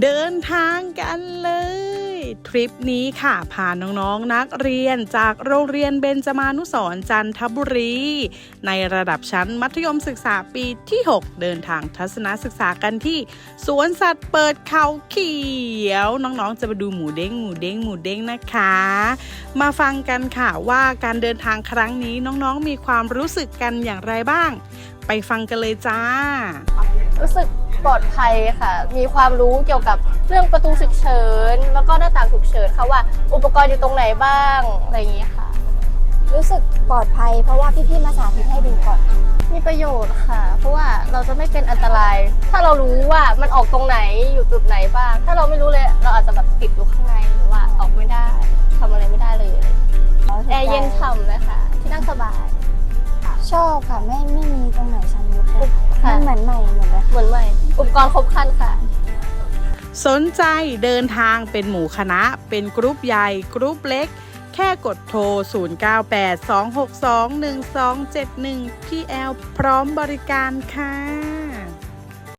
เดินทางกันเลย ทริปนี้ค่ะพาน้องๆนักเรียนจากโรงเรียนเบญจมานุสรจันทบุรี ในระดับชั้นมัธยมศึกษาปีที่ 6 เดินทางทัศนศึกษากันที่ สวนสัตว์เปิดเขาเขียว น้องๆจะมาดูหมูเด้งหมูเด้งหมูเด้งนะคะ มาฟังกันค่ะว่าการเดินทางครั้งนี้น้องๆมีความรู้สึกกันอย่างไรบ้าง ไปฟังกันเลยจ้า รู้สึก ปลอดภัยค่ะ มีความรู้เกี่ยวกับเรื่องประตูฉุกเฉิน แล้วก็หน้าต่างฉุกเฉินค่ะว่าอุปกรณ์อยู่ตรงไหนบ้างอะไรอย่างนี้ค่ะ รู้สึกปลอดภัย เพราะว่าพี่ๆมาสาธิตให้ดูก่อน มีประโยชน์ค่ะ เพราะว่าเราจะไม่เป็นอันตราย ถ้าเรารู้ว่ามันออกตรงไหนอยู่จุดไหนบ้าง ถ้าเราไม่รู้เลยเราอาจจะแบบติดอยู่ข้างในหรือว่าออกไม่ได้ทำอะไรไม่ได้เลยอะไรอย่างเงี้ยแอร์เย็นฉ่ำเลยค่ะที่นั่งสบาย ชอบค่ะไม่ไม่มีตรงไหนชำรุดเลยค่ะมันเหมือนใหม่ อุปกรณ์ครบครันค่ะ สนใจเดินทางเป็นหมู่คณะ เป็นกรุ๊ปใหญ่ กรุ๊ปเล็ก แค่กดโทร 0982621271 PL พร้อมบริการค่ะ